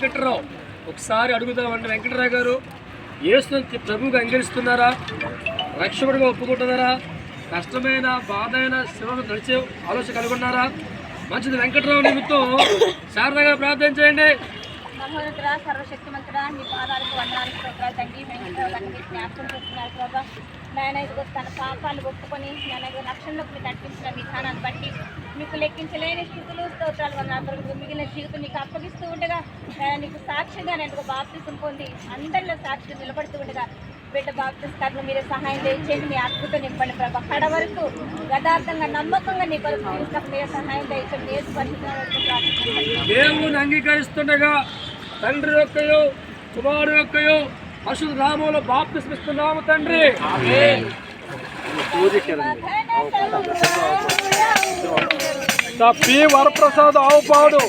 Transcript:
వెంకట్రావు. ఒకసారి అడుగుదామండి వెంకటరావు గారు. యేసు ప్రభువుగా అంగీకరిస్తున్నారా? రక్షకుడిగా ఒప్పుకుంటున్నారా? కష్టమైన బాధ అయిన శివను నడిచే ఆలోచన కనుగొన్నారా? మంచిది వెంకటరావు నిమిత్తం శారదగా ప్రార్థన చేయండి. మహోన్నతుడా సర్వశక్తిమంతుడా మీ పాదాలకు వందనాలు స్తోత్రాలు తండ్రి. వెంకటరావు గారిని మీరు జ్ఞాపకం చేస్తున్నారు ప్రభా. నాయన ఇదిగో తన పాపాలు ఒప్పుకొని నాయన ఇదిగో రక్షణలోకి మీరు నడిపించిన విధానాన్ని బట్టి మీకు లెక్కించలేని స్థితులు స్తోత్రాలు వందనాలు మిగిలిన జీవితం నీకు అప్పగిస్తూ ఉండగా నీకు సాక్షిగా నేను బాప్తిసం పొంది అందరిలో సాక్షిగా నిలబడుతూ ఉండగా బిడ్డ బాప్తిస్తాను మీరే సహాయం దయచేయండి మీ అద్భుతం నింపండి ప్రభా. కడ వరకు యథార్థంగా నమ్మకంగా నీ కొరకు మీరే సహాయం దయచేయండి. ఏ దేవుని అంగీకరిస్తుండగా తండ్రి యొక్కయో కుమారు యొక్కయో పశువు నామంలో బాప్తిస్మిస్తున్నాము తండ్రి. పి వరప్రసాద్ ఆవుపాడు.